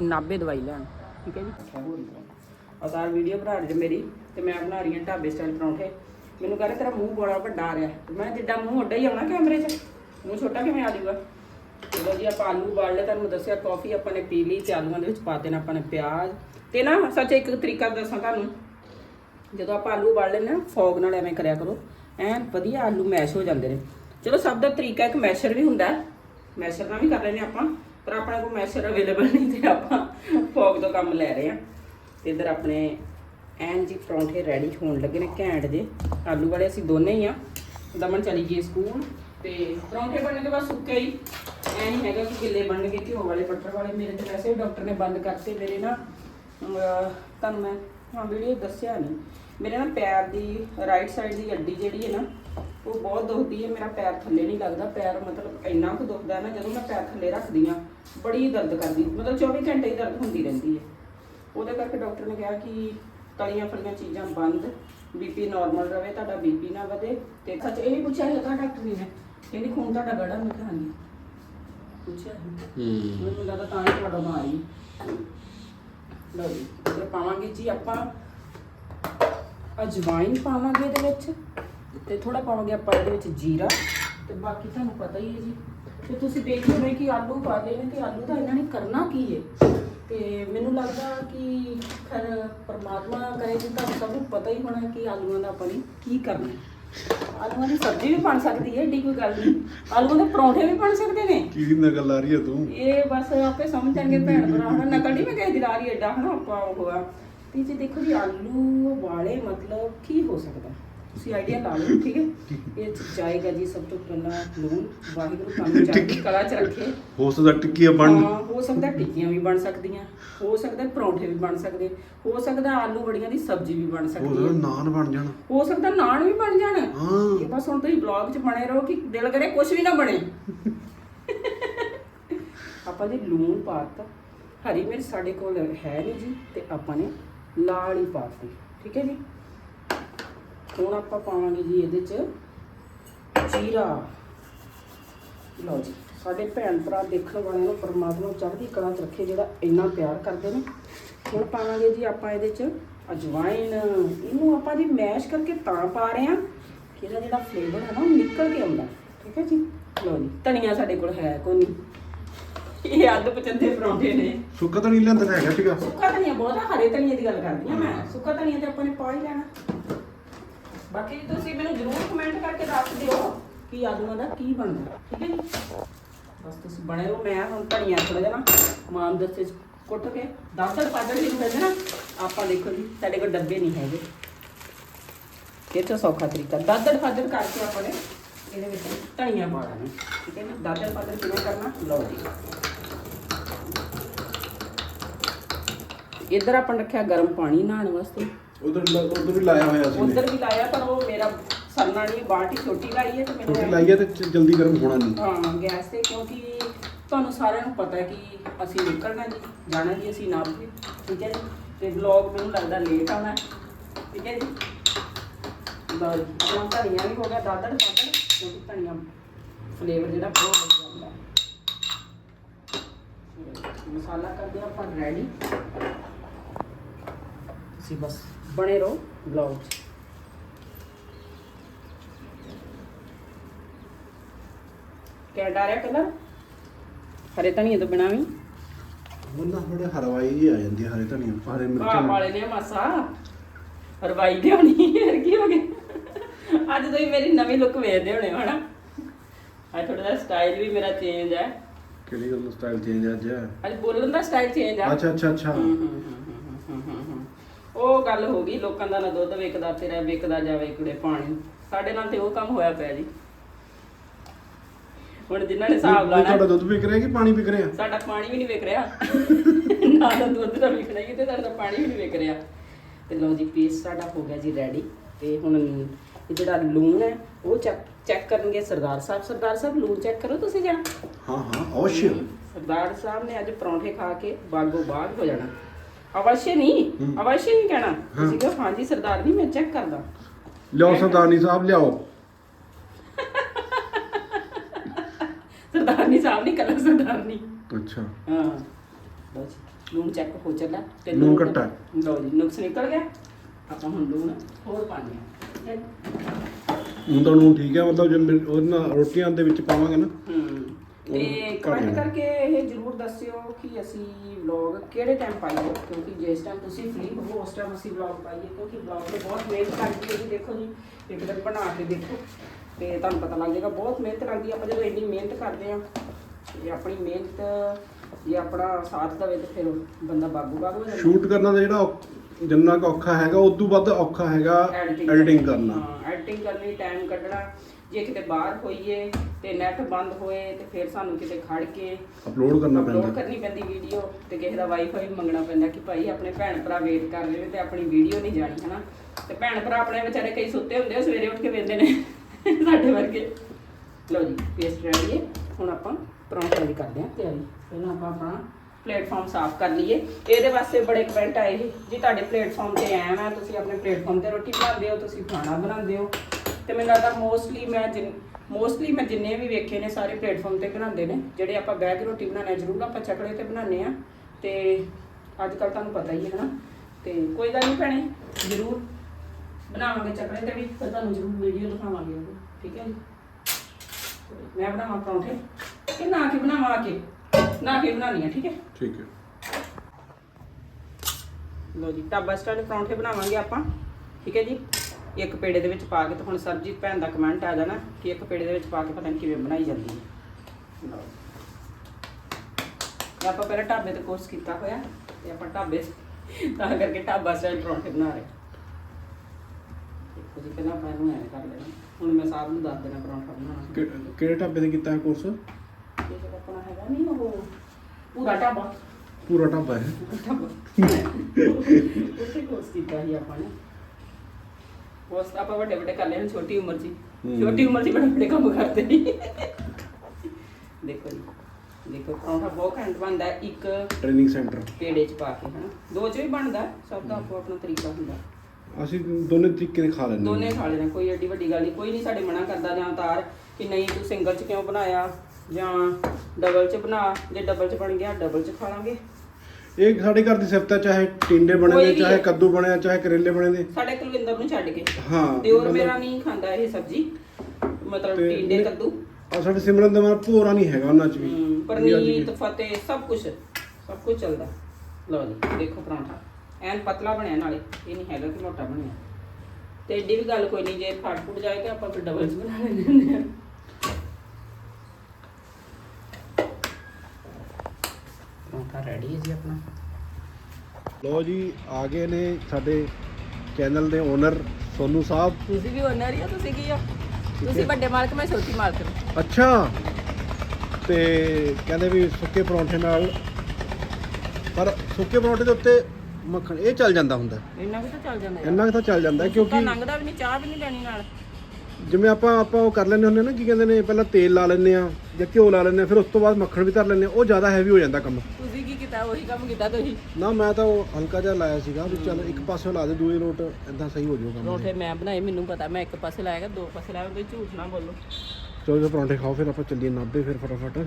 ਨਾਬੇ ਦਵਾਈ ਲੈਣ, ਠੀਕ ਹੈ ਜੀ? ਅਸਾਰ ਵੀਡੀਓ ਬਣਾ ਰਹੀ ਮੇਰੀ ਤੇ ਮੈਂ ਬਣਾ ਰਹੀ ਹਾਂ ਢਾਬੇ ਸਟਾਈਲ ਪਰੌਂਠੇ। ਮੈਨੂੰ ਕਹਿੰਦੇ ਤੇਰਾ ਮੂੰਹ ਬੜਾ ਵੱਡਾ ਆ ਰਿਹਾ। ਮੈਂ ਜਿੱਦਾਂ ਮੂੰਹ ਵੱਡਾ ਹੀ ਆਉਣਾ ਕੈਮਰੇ 'ਚ। ਮੂੰਹ ਛੋਟਾ ਕਿਵੇਂ ਆ ਜਾਊਗਾ? ਚਲੋ ਜੀ, ਆਪਾਂ ਆਲੂ ਉਬਾਲ ਲਏ, ਤੁਹਾਨੂੰ ਦੱਸਿਆ ਕਾਫੀ ਆਪਾਂ ਨੇ ਪੀ ਲਈ, ਤੇ ਆਲੂਆਂ ਦੇ ਵਿੱਚ ਪਾ ਦੇਣਾ ਆਪਾਂ ਨੇ ਪਿਆਜ਼। ਤੇ ਨਾ, ਸੱਚ ਇੱਕ ਤਰੀਕਾ ਦੱਸਾਂ ਤੁਹਾਨੂੰ, ਜਦੋਂ ਆਪਾਂ ਆਲੂ ਉਬਾਲ ਲੈਂਦੇ ਨਾ ਫੋਗ ਨਾਲ ਐਵੇਂ ਕਰਿਆ ਕਰੋ, ਐਨ ਵਧੀਆ ਆਲੂ ਮੈਸ਼ ਹੋ ਜਾਂਦੇ ਨੇ। ਚਲੋ, ਸਭ ਦਾ ਤਰੀਕਾ ਇੱਕ ਮੈਸ਼ਰ ਵੀ ਹੁੰਦਾ ਮੈਸ਼ਰ ਨਾਲ ਵੀ ਕਰ ਲੈਂਦੇ ਆਪਾਂ, ਪਰ ਆਪਣੇ ਕੋਲ ਮੈਸ਼ਰ ਅਵੇਲੇਬਲ ਨਹੀਂ ਤੇ ਆਪਾਂ ਫੋਗ ਤੋਂ ਕੰਮ ਲੈ ਰਹੇ ਹਾਂ। ਤੇ ਇਧਰ ਆਪਣੇ ਐਨ ਜੀ ਪਰੌਂਠੇ ਰੈਡੀ ਹੋਣ ਲੱਗੇ ਨੇ ਘੈਂਟ ਜੇ ਆਲੂ ਵਾਲੇ ਅਸੀਂ ਦੋਨੇ ਹੀ ਆ ਦਮਨ ਚਲੀ ਗਈ ਸਕੂਲ, ਤੇ ਪਰੌਂਠੇ ਬਣਨ ਤੋਂ ਬਾਅਦ ਸੁੱਕੇ ਹੀ। ਐ ਨਹੀਂ ਹੈਗਾ ਕਿ ਗਿੱਲੇ ਬਣਨਗੇ ਘਿਓ ਵਾਲੇ ਬਟਰ ਵਾਲੇ। ਮੇਰੇ ਤੇ ਵੈਸੇ ਵੀ ਡਾਕਟਰ ਨੇ ਬੰਦ ਕਰਤੇ, ਮੇਰੇ ਨਾ ਤੁਹਾਨੂੰ ਮੈਂ ਹਾਂ ਵੀਡੀਓ ਦੱਸਿਆ ਨਹੀਂ। ਮੇਰੇ ਨਾ ਪੈਰ ਦੀ ਰਾਈਟ ਸਾਈਡ ਦੀ ਅੱਡੀ ਜਿਹੜੀ ਹੈ ਨਾ, ਉਹ ਬਹੁਤ ਦੁਖਦੀ ਹੈ। ਮੇਰਾ ਪੈਰ ਥੱਲੇ ਨਹੀਂ ਲੱਗਦਾ। ਪੈਰ ਮਤਲਬ ਇੰਨਾ ਕੁ ਦੁਖਦਾ ਨਾ, ਜਦੋਂ ਮੈਂ ਪੈਰ ਥੱਲੇ ਰੱਖਦੀ ਆ ਬੜੀ ਦਰਦ ਕਰਦੀ ਮਤਲਬ 24 ਘੰਟੇ ਹੀ ਦਰਦ ਹੁੰਦੀ ਰਹਿੰਦੀ ਹੈ। ਉਹਦੇ ਕਰਕੇ ਡਾਕਟਰ ਨੇ ਕਿਹਾ ਕਿ ਤਲੀਆਂ ਫਲੀਆਂ ਚੀਜ਼ਾਂ ਬੰਦ, ਬੀਪੀ ਨਾਰਮਲ ਰਵੇ, ਤੁਹਾਡਾ ਬੀਪੀ ਨਾ ਵਧੇ। ਤੇ ਸੱਚ ਇਹ ਵੀ ਪੁੱਛਿਆ ਹੈਗਾ ਡਾਕਟਰ ਨੇ। ਕਹਿੰਦੀ, ਖੂਨ ਤੁਹਾਡਾ ਗੜਾ ਮੈਂ ਕਿਹਾ ਹਾਂਜੀ ਪੁੱਛਿਆ। ਸੀ। ਹੂੰ। ਮੈਨੂੰ ਲੱਗਦਾ ਤਾਂ ਹੀ ਤੁਹਾਡਾ ਨਾਂ ਆਈ। ਲਓ ਜੀ ਇੱਧਰ ਪਾਵਾਂਗੇ ਜੀ ਆਪਾਂ। ਅਜਵਾਇਨ ਪਾਵਾਂਗੇ ਇਹਦੇ ਵਿੱਚ। ਤੇ ਥੋੜਾ ਪਾਵਾਂਗੇ ਆਪਾਂ ਇਹਦੇ ਵਿੱਚ ਜੀਰਾ। ਤੇ ਬਾਕੀ ਤੁਹਾਨੂੰ ਪਤਾ ਹੀ ਹੈ ਜੀ। ਤੇ ਤੁਸੀਂ ਦੇਖ ਰਹੇ ਕਿ ਆਲੂ ਪਾ ਦੇ ਨੇ ਤੇ ਆਲੂ ਦਾ ਇਹਨਾਂ ਨੇ ਕਰਨਾ ਕੀ ਹੈ ਤੇ ਮੈਨੂੰ ਲੱਗਦਾ ਕਿ ਖਰ ਪਰਮਾਤਮਾ ਕਰੇ ਕਿ ਤੁਹਾਨੂੰ ਸਭ ਨੂੰ ਪਤਾ ਹੀ ਹੋਣਾ ਕਿ ਆਲੂਆਂ ਦਾ ਆਪਾਂ ਨੇ ਕੀ ਕਰਨਾ। ਹੈ। ਆਲੂਆਂ ਦੀ ਸਬਜ਼ੀ ਵੀ ਬਣ ਸਕਦੀ ਹੈ ਏਡੀ ਕੋਈ ਗੱਲ ਨਹੀਂ। ਆਲੂਆਂ ਦੇ ਪਰੌਂਠੇ ਵੀ ਬਣ ਸਕਦੇ ਨੇ। ਕੀ ਨਕਲ ਆ ਰਹੀ ਹੈ ਤੂੰ? ਇਹ ਬਸ ਆਪੇ ਸਮਝ ਜਾਣਗੇ ਭੈਣ ਭਰਾ ਹਨਾ ਨਕਲ ਨਹੀਂ ਮੈਂ ਕਿਸੇ ਦੀ ਲਾ ਰਹੀ ਐਡਾ ਹਨਾ ਆਪਾਂ ਉਹ ਆ। ਤੇ ਜੇ ਦੇਖੋ ਜੀ ਆਲੂ ਵਾਲੇ ਮਤਲਬ ਕੀ ਹੋ ਸਕਦਾ? ਤੁਸੀਂ ਆਈਡੀਆ ਲਾ ਲਓ ਠੀਕ ਹੈ? ਇਹ ਜਾਏਗਾ ਜੀ ਸਭ ਤੋਂ ਪਹਿਲਾਂ ਲੂਣ ਵਾਹਿਗੁਰੂ ਤੁਹਾਨੂੰ ਚੜ੍ਹਦੀ ਕਲਾ ਚ ਰੱਖੇ। ਹੋ ਸਕਦਾ ਟਿੱਕੀਆਂ ਬਣ ਹਾਂ ਹੋ ਸਕਦਾ ਟਿੱਕੀਆਂ ਵੀ ਬਣ ਸਕਦੀਆਂ ਹੋ ਸਕਦਾ ਪਰੌਂਠੇ ਵੀ ਬਣ ਸਕਦੇ ਹੋ ਸਕਦਾ ਆਲੂ ਵੜੀਆਂ ਦੀ ਸਬਜ਼ੀ ਵੀ ਬਣ ਹੋ ਸਕਦੀ ਸਕਦਾ ਹੈ। ਨਾਨ ਬਣ ਜਾਣ। ਹੋ ਸਕਦਾ ਨਾਨ ਵੀ ਬਣ ਜਾਣ। ਹਾਂ। ਇਹ ਬਸ ਹੁਣ ਤੁਸੀਂ ਵਲੌਗ 'ਚ ਬਣੇ ਰਹੋ ਕਿ ਦਿਲ ਕਰੇ ਕੁਝ ਵੀ ਨਾ ਬਣੇ। ਆਪਾਂ ਜੀ ਲੂਣ ਪਾਤਾ ਹਰੀ ਮਿਰਚ ਸਾਡੇ ਕੋਲ ਹੈ ਨਹੀਂ ਜੀ ਤੇ ਆਪਾਂ ਨੇ ਲਾਲ ਹੀ ਪਾਤੀ ਠੀਕ ਹੈ ਜੀ? ਹੁਣ ਆਪਾਂ ਪਾਵਾਂਗੇ ਜੀ ਇਹਦੇ 'ਚ ਜੀਰਾ। ਲਓ ਜੀ ਸਾਡੇ ਭੈਣ ਭਰਾ ਦੇਖਣ ਵਾਲਿਆਂ ਨੂੰ ਪਰਮਾਤਮਾ ਚੜ੍ਹਦੀ ਕਲਾ 'ਚ ਰੱਖੇ ਜਿਹੜਾ ਇੰਨਾ ਪਿਆਰ ਕਰਦੇ ਨੇ। ਹੁਣ ਪਾਵਾਂਗੇ ਜੀ ਆਪਾਂ ਇਹਦੇ 'ਚ ਅਜਵਾਇਨ ਇਹਨੂੰ ਆਪਾਂ ਜੀ ਮੈਸ਼ ਕਰਕੇ ਤਾਂ ਪਾ ਰਹੇ ਆ ਕਿ ਇਹਦਾ ਜਿਹੜਾ ਫਲੇਵਰ ਹੈ ਨਾ ਉਹ ਨਿਕਲ ਕੇ ਆਉਂਦਾ। ਠੀਕ ਹੈ ਜੀ? ਲਓ ਜੀ ਧਨੀਆ ਸਾਡੇ ਕੋਲ ਹੈ ਕੋਈ ਨਹੀਂ। ਇਹ ਅੱਧ ਪਚੰਦੇ ਪਰੌਂਠੇ ਨੇ। ਸੁੱਕਾ ਤਾਂ ਨਹੀਂ ਲੈਂਦਾ ਹੈਗਾ ਸੀਗਾ। ਸੁੱਕਾ ਧਨੀਆ ਬਹੁਤ ਆ ਹਰੇ ਧਨੀਏ ਦੀ ਗੱਲ ਕਰਦੀ ਆ ਮੈਂ। ਸੁੱਕਾ ਧਨੀਆ ਤੇ ਆਪਾਂ ਨੇ ਪਾ ਹੀ ਲੈਣਾ। ਬਾਕੀ ਤੁਸੀਂ ਮੈਨੂੰ ਜ਼ਰੂਰ ਕਮੈਂਟ ਕਰਕੇ ਦੱਸ ਦਿਓ ਕਿ ਆਲੂਆਂ ਦਾ, ਕੀ ਬਣਦਾ, ਠੀਕ ਹੈ ਜੀ? ਬਸ ਤੁਸੀਂ ਬਣੇ ਮੈਂ ਹੁਣ ਧਨੀਆ ਥੋੜਾ ਜਿਹਾ ਨਾ ਮਾਮ ਦੱਸੇ ਕੁੱਟ ਕੇ ਦਾਤਰ ਪਾਦਰ ਜੀ ਨੂੰ ਨਾ, ਆਪਾਂ ਦੇਖੋ ਜੀ, ਸਾਡੇ ਕੋਲ ਡੱਬੇ ਨਹੀਂ ਹੈਗੇ। ਇਹ ਤੋਂ ਸੌਖਾ ਤਰੀਕਾ ਦਾਦਰ ਫਾਦਰ ਕਰਕੇ ਆਪਾਂ ਨੇ ਇਹਦੇ ਵਿੱਚ ਧਨੀਆ ਪਾ ਦੇਣਾ ਠੀਕ ਹੈ ਨਾ ਦਾਦਰ ਫਾਦਰ ਕਿਵੇਂ ਕਰਨਾ, ਲਓ ਜੀ। ਇੱਧਰ ਆਪਾਂ ਰੱਖਿਆ ਗਰਮ ਪਾਣੀ ਨਹਾਉਣ ਵਾਸਤੇ। ਉਧਰ ਉਧਰ ਵੀ ਲਾਇਆ ਹੋਇਆ ਸੀ ਉੱਧਰ ਵੀ ਲਾਇਆ ਪਰ ਉਹ ਮੇਰਾ ਸਰਨਾ ਨਹੀਂ ਬਾਲਟੀ ਛੋਟੀ ਲਾਈ ਹੈ ਤੇ ਛੋਟੀ ਮੈਨੂੰ ਲਾਈ ਹੈ ਤੇ ਚ- ਜਲਦੀ ਗਰਮ ਹੋਣਾ ਨਹੀਂ ਹਾਂ ਗੈਸ ਤੇ ਕਿਉਂਕਿ ਤੁਹਾਨੂੰ ਸਾਰਿਆਂ ਨੂੰ ਪਤਾ ਹੈ ਕਿ ਅਸੀਂ ਨਿਕਲਣਾ ਜੀ ਜਾਣਾ ਜੀ ਅਸੀਂ ਨਾਪ ਕੇ ਠੀਕ ਹੈ ਜੀ ਤੇ ਵਲੌਗ ਮੈਨੂੰ ਲੱਗਦਾ ਲੇਟ ਆਉਣਾ ਹੈ। ਠੀਕ ਹੈ ਜੀ ਲਓ ਜੀ ਆਪਣਾ ਧਨੀਆ ਵੀ ਹੋ ਗਿਆ ਦਾਦੜ ਪਾਦੜ ਕਿਉਂਕਿ ਧਨੀਆ ਫਲੇਵਰ ਜਿਹੜਾ ਬਹੁਤ ਵਧੀਆ ਹੁੰਦਾ ਹੈ। ਮਸਾਲਾ ਕਰਦੇ ਆਪਾਂ ਰੈਡੀ ਤੁਸੀਂ ਬਸ ਬਣੇ ਰਹੋ ਵਲੌਗ 'ਚ। ਕਿਆ ਡਾਰਿਆ ਕਲਰ? ਹਰੇ ਧਨੀਏ ਤੋਂ ਬਿਨਾਂ ਵੀ। ਉਹਨਾਂ ਥੋੜੇ ਹਰਵਾਈ ਜੀ ਆ ਜਾਂਦੀ ਹੈ ਹਰੇ ਧਨੀਆ ਹਰੇ ਮਿਰਚਾਂ। ਵਾਲੇ ਨੇ ਮਾਸਾ। ਹਰਵਾਈ ਦੇ ਹੋਣੀ ਫਿਰ ਕੀ ਹੋ ਗਿਆ? ਅੱਜ ਤੁਸੀਂ ਮੇਰੀ ਨਵੀਂ ਲੁੱਕ ਵੇਖਦੇ ਹੋਣੇ ਹੋ ਹਨਾ? ਅੱਜ ਥੋੜਾ ਜਿਹਾ ਸਟਾਈਲ ਵੀ ਮੇਰਾ ਚੇਂਜ ਹੈ ਕਿਹੜੀ ਗੱਲ ਸਟਾਈਲ ਚੇਂਜ ਅੱਜ? ਅੱਜ ਬੋਲਣ ਦਾ ਸਟਾਈਲ ਚੇਂਜ ਆ। ਅੱਛਾ ਅੱਛਾ ਅੱਛਾ। ਹਮ, ਹਮ, ਹਮ। ਉਹ ਗੱਲ ਹੋ ਗਈ ਲੋਕਾਂ ਦਾ ਨਾ ਦੁੱਧ ਵਿਕਦਾ ਤੇਰਾ ਵਿਕਦਾ ਜਾਵੇ ਕੁੜੇ ਪਾਣੀ। ਸਾਡੇ ਨਾਲ ਤੇ ਉਹ ਕੰਮ ਹੋਇਆ ਪਿਆ ਜੀ। ਹੁਣ ਜਿਨ੍ਹਾਂ ਨੇ ਹਿਸਾਬ ਲਾਣਾ ਤੁਹਾਡਾ ਦੁੱਧ ਵਿਕ ਰਿਹਾ ਕਿ ਪਾਣੀ ਵਿਕ ਰਿਹਾ? ਸਾਡਾ ਪਾਣੀ ਵੀ ਨਹੀਂ ਵਿਕ ਰਿਹਾ। (laughs) ਨਾ ਤਾਂ ਦੁੱਧ ਦਾ ਵਿਕਣਾ ਹੀ ਤੇ ਸਾਡਾ ਪਾਣੀ ਵੀ ਨਹੀਂ ਵਿਕ ਰਿਹਾ। ਤੇ ਲਓ ਜੀ ਪੀਸ ਸਾਡਾ ਹੋ ਗਿਆ ਜੀ ਰੈਡੀ ਤੇ ਹੁਣ ਇਹ ਜਿਹੜਾ ਲੂਣ ਹੈ ਉਹ ਚੈੱਕ ਚੈੱਕ ਕਰਨਗੇ ਸਰਦਾਰ ਸਾਹਿਬ। ਸਰਦਾਰ ਸਾਹਿਬ ਲੂਣ ਚੈੱਕ ਕਰੋ ਤੁਸੀਂ ਜਰਾ। ਹਾਂ ਹਾਂ ਅਵශ්य ਸਰਦਾਰ ਸਾਹਿਬ ਨੇ ਅੱਜ ਪਰੌਂਠੇ ਖਾ ਕੇ ਬਾਗੋ ਬਾਗ ਹੋ ਜਾਣਾ। ਅਵਸ਼ਯ ਨਹੀਂ ਅਵਸ਼ਯ ਨਹੀਂ ਕਹਿਣਾ। ਤੁਸੀਂ ਕਹੋ ਹਾਂਜੀ ਸਰਦਾਰ ਜੀ ਮੈਂ ਚੈੱਕ ਕਰਦਾ। ਲਿਆਓ ਸਰਦਾਰਨੀ ਸਾਹਿਬ ਲਿਆਓ। ਸਰਦਾਰਨੀ ਸਾਹਿਬ ਨਹੀਂ ਕਲਰ ਸਰਦਾਰਨੀ। ਅੱਛਾ। ਹਾਂ। ਲਓ ਲੂਣ ਚੈੱਕ ਹੋ ਚੱਲਾ ਤੇ ਲੂਣ ਘੱਟਾ। ਲਓ ਜੀ ਨੁਕਸ ਨਿਕਲ ਗਿਆ। ਆਪਾਂ ਹੁਣ ਲੂਣ ਹੋਰ ਪਾਣੀ ਹੈ। ਨੂੰ ਠੀਕ ਹੈ ਮਤਲਬ ਜੇ ਮਿਰ- ਰੋਟੀਆਂ ਦੇ ਵਿੱਚ ਪਾਵਾਂਗੇ ਨਾ। ਤੇ ਕਮੈਂਟ। ਕਰਕੇ ਇਹ ਜਰੂਰ ਦੱਸਿਓ ਕਿ ਅਸੀਂ ਵਲੌਗ ਕਿਹੜੇ ਟਾਈਮ ਪਾਈਏ ਕਿਉਂਕਿ ਜਿਸ ਟਾਈਮ ਤੁਸੀਂ ਫ੍ਰੀ ਹੋ ਉਸ ਟਾਈਮ ਅਸੀਂ ਵਲੌਗ ਪਾਈਏ ਕਿਉਂਕਿ ਵਲੌਗ ਤੇ ਬਹੁਤ ਮਿਹਨਤ ਲੱਗਦੀ ਹੈ ਜੀ ਦੇਖੋ ਜੀ ਇੱਕ ਦਿਨ ਬਣਾ ਕੇ ਦੇਖੋ। ਤੇ ਤੁਹਾਨੂੰ ਪਤਾ ਲੱਗ ਜਾਏਗਾ ਬਹੁਤ ਮਿਹਨਤ ਲੱਗਦੀ ਆਪਾਂ ਜਦੋਂ ਇੰਨੀ ਮਿਹਨਤ ਕਰਦੇ ਆ ਤੇ ਆਪਣੀ ਮਿਹਨਤ ਜੇ ਆਪਣਾ ਸਾਥ ਦੇਵੇ ਤੇ ਫਿਰ ਬੰਦਾ ਬਾਗੂ ਬਾਗੂ ਹੋ ਜਾਂਦਾ। ਸ਼ੂਟ ਕਰਨਾ ਤਾਂ ਜਿਹੜਾ ਜਿੰਨਾ ਕੁ ਔਖਾ ਹੈਗਾ ਉਸ ਤੋਂ ਵੱਧ ਔਖਾ ਹੈਗਾ ਐਡੀਟਿੰਗ ਕਰਨਾ। ਐਡੀਟਿੰਗ ਕਰਨੀ ਟਾਈਮ ਕੱਢਣਾ ਜੇ ਕਿਤੇ ਬਾਹਰ ਹੋਈਏ ਤੇ ਨੈਟ ਬੰਦ ਹੋਏ ਤੇ ਫਿਰ ਸਾਨੂੰ ਕਿਤੇ ਖੜ ਕੇ ਅਪਲੋਡ ਕਰਨਾ ਅਪਲੋਡ ਪੈਂਦਾ। ਕਰਨੀ ਪੈਂਦੀ ਵੀਡੀਓ ਤੇ ਕਿਸੇ ਦਾ ਵਾਈਫਾਈ ਮੰਗਣਾ ਪੈਂਦਾ ਕਿ ਭਾਈ ਆਪਣੇ ਭੈਣ ਭਰਾ ਵੇਟ ਕਰ ਰਹੇ ਨੇ ਤੇ ਆਪਣੀ ਵੀਡੀਓ ਨਹੀਂ ਜਾਣੀ ਹਨਾ? ਤੇ ਭੈਣ ਭਰਾ ਆਪਣੇ ਵਿਚਾਰੇ ਕਈ ਸੁੱਤੇ ਹੁੰਦੇ ਆ ਸਵੇਰੇ ਉੱਠ ਕੇ ਵੇਖਦੇ ਨੇ (laughs) ਸਾਡੇ ਵਰਗੇ। ਲਓ ਜੀ ਪੇਸਟ ਰੈਡੀ ਹੈ। ਹੁਣ ਆਪਾਂ ਪਰੌਂਠੇ ਦੀ ਕਰਦੇ ਹਾਂ ਤਿਆਰੀ। ਪਹਿਲਾਂ ਆਪਾਂ ਆਪਣਾ ਪਲੇਟਫਾਰਮ ਸਾਫ਼ ਕਰ ਲਈਏ। ਇਹਦੇ ਵਾਸਤੇ ਬੜੇ ਕਮੈਂਟ ਆਏ ਸੀ। ਜੀ ਤੁਹਾਡੇ ਪਲੇਟਫਾਰਮ ਤੇ ਆਇਆ ਮੈਂ ਤੁਸੀਂ ਆਪਣੇ ਪਲੇਟਫਾਰਮ ਤੇ ਰੋਟੀ ਬਣਾਉਂਦੇ ਹੋ ਤੁਸੀਂ ਖਾਣਾ ਬਣਾਉਂਦੇ ਹੋ। ਤੇ ਮੈਨੂੰ ਲੱਗਦਾ ਮੋਸਟਲੀ ਮੈਂ ਜਿਨ ਮੋਸਟਲੀ ਮੈਂ ਜਿੰਨੇ ਵੀ ਵੇਖੇ ਨੇ ਸਾਰੇ ਪਲੇਟਫਾਰਮ ਤੇ ਬਣਾਉਂਦੇ ਨੇ ਜਿਹੜੇ ਆਪਾਂ ਕੇ ਰੋਟੀ ਬਣਾਉਂਦੇ ਹਾਂ ਜ਼ਰੂਰ ਆਪਾਂ ਚੱਕੜੇ ਤੇ ਬਣਾਉਂਦੇ ਆ ਤੇ ਅੱਜ ਕੱਲ ਤੁਹਾਨੂੰ ਪਤਾ ਹੀ ਹੈ ਹਨਾ? ਤੇ ਕੋਈ ਗੱਲ ਨਹੀਂ ਭੈਣੇ ਜ਼ਰੂਰ ਬਣਾਵਾਂਗੇ ਚੱਕੜੇ ਤੇ ਵੀ ਫਿਰ ਤੁਹਾਨੂੰ ਜ਼ਰੂਰ ਵੀਡੀਓ ਦਿਖਾਵਾਂਗੇ ਉਹ ਠੀਕ ਹੈ ਜੀ? ਮੈਂ ਬਣਾਵਾਂ ਪਰੌਂਠੇ? ਕਿ ਨਾ ਕੇ ਬਣਾਵਾਂ ਆ ਕੇ? ਨਾ ਕੇ ਬਣਾਉਣੀ ਆ ਠੀਕ ਹੈ? ਠੀਕ ਹੈ। ਲੋ ਜੀ ਢਾਬਾ ਸਟਾਈਲ ਪਰੌਂਠੇ ਬਣਾਵਾਂਗੇ ਆਪਾਂ ਠੀਕ ਹੈ ਜੀ? ਇੱਕ ਪੇੜੇ ਦੇ ਵਿੱਚ ਪਾ ਕੇ ਤੇ ਹੁਣ ਸਰਜੀਤ ਭੈਣ ਦਾ ਕਮੈਂਟ ਆ ਜਾਣਾ ਕਿ ਇੱਕ ਪੇੜੇ ਦੇ ਵਿੱਚ ਪਾ ਕੇ ਪਤਾ ਨਹੀਂ ਕਿਵੇਂ ਬਣਾਈ ਜਾਂਦੀ ਹੈ। ਲਓ। ਇਹ ਆਪਾਂ ਪਹਿਲਾਂ ਢਾਬੇ ਤੇ ਕੋਰਸ ਕੀਤਾ ਹੋਇਆ ਤੇ ਆਪਾਂ ਢਾਬੇ ਤਾਂ ਕਰਕੇ ਢਾਬਾ ਸਟਾਈਲ ਪਰੌਂਠੇ ਬਣਾ ਰਹੇ। ਦੇਖੋ ਜੀ ਪਹਿਲਾਂ ਆਪਾਂ ਇਹਨੂੰ ਐਂ ਕਰ ਲੈਣਾ। ਹੁਣ ਮੈਂ ਸਾਹਿਬ ਨੂੰ ਦੱਸ ਦੇਣਾ ਪਰੌਂਠਾ ਬਣਾਉਣਾ ਕਿਹੜੇ ਢਾਬੇ ਤੇ ਕੀਤਾ ਹੈ ਕੋਰਸ ਇਹ ਜਿਹੜਾ ਆਪਣਾ ਹੈਗਾ ਨਹੀਂ ਉਹ ਪੂਰਾ ਢਾਬਾ। ਪੂਰਾ ਢਾਬਾ ਹੈ। ਉੱਥੇ ਕੋਰਸ ਕੀਤਾ ਸੀ ਆਪਾਂ ਨੇ। ਆਪਾਂ ਵੱਡੇ ਵੱਡੇ ਕਰ ਲੈਣ ਛੋਟੀ ਉਮਰ 'ਚ ਹੀ। ਹੂੰ। ਛੋਟੀ ਉਮਰ 'ਚ ਹੀ ਬੜੇ ਵੱਡੇ ਕੰਮ ਕਰਦੇ ਸੀ ਦੇਖੋ ਜੀ ਦੇਖੋ ਪਰੌਂਠਾ ਬਹੁਤ ਘੈਂਟ ਬਣਦਾ ਹੈ ਇੱਕ ਟ੍ਰੇਨਿੰਗ ਸੈਂਟਰ ਪੇੜੇ 'ਚ ਪਾ ਕੇ ਹਨਾ। ਦੋ 'ਚ ਵੀ ਬਣਦਾ ਹੈ, ਸਭ ਦਾ ਆਪੋ ਆਪਣਾ ਤਰੀਕਾ ਹੁੰਦਾ। ਅਸੀਂ ਦੋਨੇ ਤਰੀਕੇ ਦੇ ਖਾ ਲੈਂਦੇ ਦੋਨੇ ਖਾ ਲੈਣਾ ਕੋਈ ਵੱਡੀ ਗੱਲ ਨਹੀਂ ਕੋਈ ਨਹੀਂ ਸਾਡੇ ਮਨਾ ਕਰਦਾ ਜਾਂ ਤਾਰ ਕਿ ਨਹੀਂ ਤੂੰ ਸਿੰਗਲ 'ਚ ਕਿਉਂ ਬਣਾਇਆ ਜਾਂ ਡਬਲ 'ਚ ਬਣਾ ਜੇ ਡਬਲ 'ਚ ਬਣ ਗਿਆ ਡਬਲ 'ਚ ਖਾ ਲਾਂਗੇ। ਇਹ ਸਾਡੇ ਘਰ ਦੀ ਸਿਫਤ ਹੈ ਚਾਹੇ ਟਿੰਡੇ ਬਣੇ ਕੋਈ ਨੇ ਵੀ ਚਾਹੇ ਹੈ। ਕੱਦੂ ਬਣਿਆ ਚਾਹੇ ਕਰੇਲੇ ਬਣੇ ਨੇ। ਸਾਡੇ ਕੁਲਵਿੰਦਰ ਨੂੰ ਛੱਡ ਕੇ। ਹਾਂ ਤੇ ਹੋਰ ਮੇਰਾ ਨਹੀਂ ਖਾਂਦਾ ਇਹ ਸਬਜ਼ੀ ਮਤਲਬ ਤੇ ਟੀਂਡੇ ਨਹੀਂ- ਕੱਦੂ। ਆ ਸਾਡੇ ਸਿਮਰਨ ਦੇ ਮਾਰ ਭੋਰਾ ਨਹੀਂ ਹੈਗਾ ਉਹਨਾਂ ਚ ਵੀ। ਹਮ, ਪਰਨੀਤ। ਫਤਿਹ ਸਭ ਕੁਝ ਸਭ ਕੁਝ ਚੱਲਦਾ। ਲਓ ਜੀ ਦੇਖੋ ਪਰਾਂਠਾ। ਐਨ ਪਤਲਾ ਬਣਿਆ ਨਾਲੇ ਇਹ ਨਹੀਂ ਹੈਗਾ ਕਿ ਮੋਟਾ ਬਣਿਆ। ਤੇ ਏਡੀ ਵੀ ਗੱਲ ਕੋਈ ਨਹੀਂ ਜੇ ਫਟ ਫੁੱਟ ਜਾਏ ਤੇ ਆਪਾਂ ਫਿਰ ਡਬਲ ਚ ਬਣਾ ਲੈਂਦੇ ਹੁੰਦੇ ਆ ਪਰਾਂਠਾ ਰੈਡੀ ਹੈ ਜੀ ਆਪਣਾ। ਲੋ ਜੀ ਆ ਗਏ ਨੇ ਸਾਡੇ ਚੈਨਲ ਦੇ ਓਨਰ ਸੋਨੂ ਸਾਹਿਬ। ਤੁਸੀਂ ਵੀ ਓਨਰ ਹੀ ਹੋ ਤੁਸੀਂ ਕੀ ਹੋ। ਤੁਸੀਂ ਵੱਡੇ ਮਾਲਕ ਮੈਂ ਛੋਟੀ ਮਾਲਕ ਅੱਛਾ। ਤੇ ਕਹਿੰਦੇ ਵੀ ਸੁੱਕੇ ਪਰੌਂਠੇ ਨਾਲ ਪਰ ਸੁੱਕੇ ਪਰੌਂਠੇ ਦੇ ਉੱਤੇ ਮੱਖਣ ਇਹ ਚੱਲ ਜਾਂਦਾ ਹੁੰਦਾ। ਇੰਨਾ ਵੀ ਤਾਂ ਚੱਲ ਜਾਂਦਾ ਯਾਰ। ਇੰਨਾ ਕੁ ਤਾਂ ਚੱਲ ਜਾਂਦਾ ਕਿਉਂਕਿ ਲੰਘਦਾ ਵੀ ਨਹੀਂ ਚਾਹ ਵੀ ਨਹੀਂ ਲੈਣੀ ਨਾਲ। ਜਿਵੇਂ ਆਪਾਂ ਆਪਾਂ ਉਹ ਕਰ ਲੈਂਦੇ ਹੁੰਦੇ ਨਾ ਕੀ ਕਹਿੰਦੇ ਨੇ ਪਹਿਲਾਂ ਤੇਲ ਲਾ ਲੈਂਦੇ ਆ ਜਾਂ ਘਿਓ ਲਾ ਲੈਂਦੇ ਆ ਫਿਰ ਉਸ ਤੋਂ ਬਾਅਦ ਮੱਖਣ ਵੀ ਧਰ ਲੈਂਦੇ ਆ ਉਹ ਜ਼ਿਆਦਾ ਹੈਵੀ ਹੋ ਜਾਂਦਾ ਕੰਮ। ਤੁਸੀਂ ਕੀ ਕੀਤਾ? ਉਹੀ ਕੰਮ ਕੀਤਾ ਤੁਸੀਂ? ਨਾ ਮੈਂ ਤਾਂ ਉਹ ਹਲਕਾ ਜਿਹਾ ਲਾਇਆ ਸੀਗਾ ਵੀ ਚੱਲ ਇੱਕ ਪਾਸੇ ਲਾ ਦੇ ਦੂਏ ਲੋਟ ਇਦਾਂ ਸਹੀ ਹੋ ਜਾਊ ਕੰਮ। ਪਰੌਂਠੇ ਮੈਂ ਬਣਾਏ ਮੈਨੂੰ ਪਤਾ ਮੈਂ ਇੱਕ ਪਾਸੇ ਲਾਏਗਾ ਦੋ ਪਾਸੇ ਲਾਇਆ ਕੋਈ ਝੂਠ ਨਾ ਬੋਲੋ। ਚਲੋ ਜੇ ਪਰੌਂਠੇ ਖਾਓ ਫਿਰ ਆਪਾਂ ਚੱਲੀਏ ਨਾਭੇ ਫਿਰ ਫਟਾਫਟ।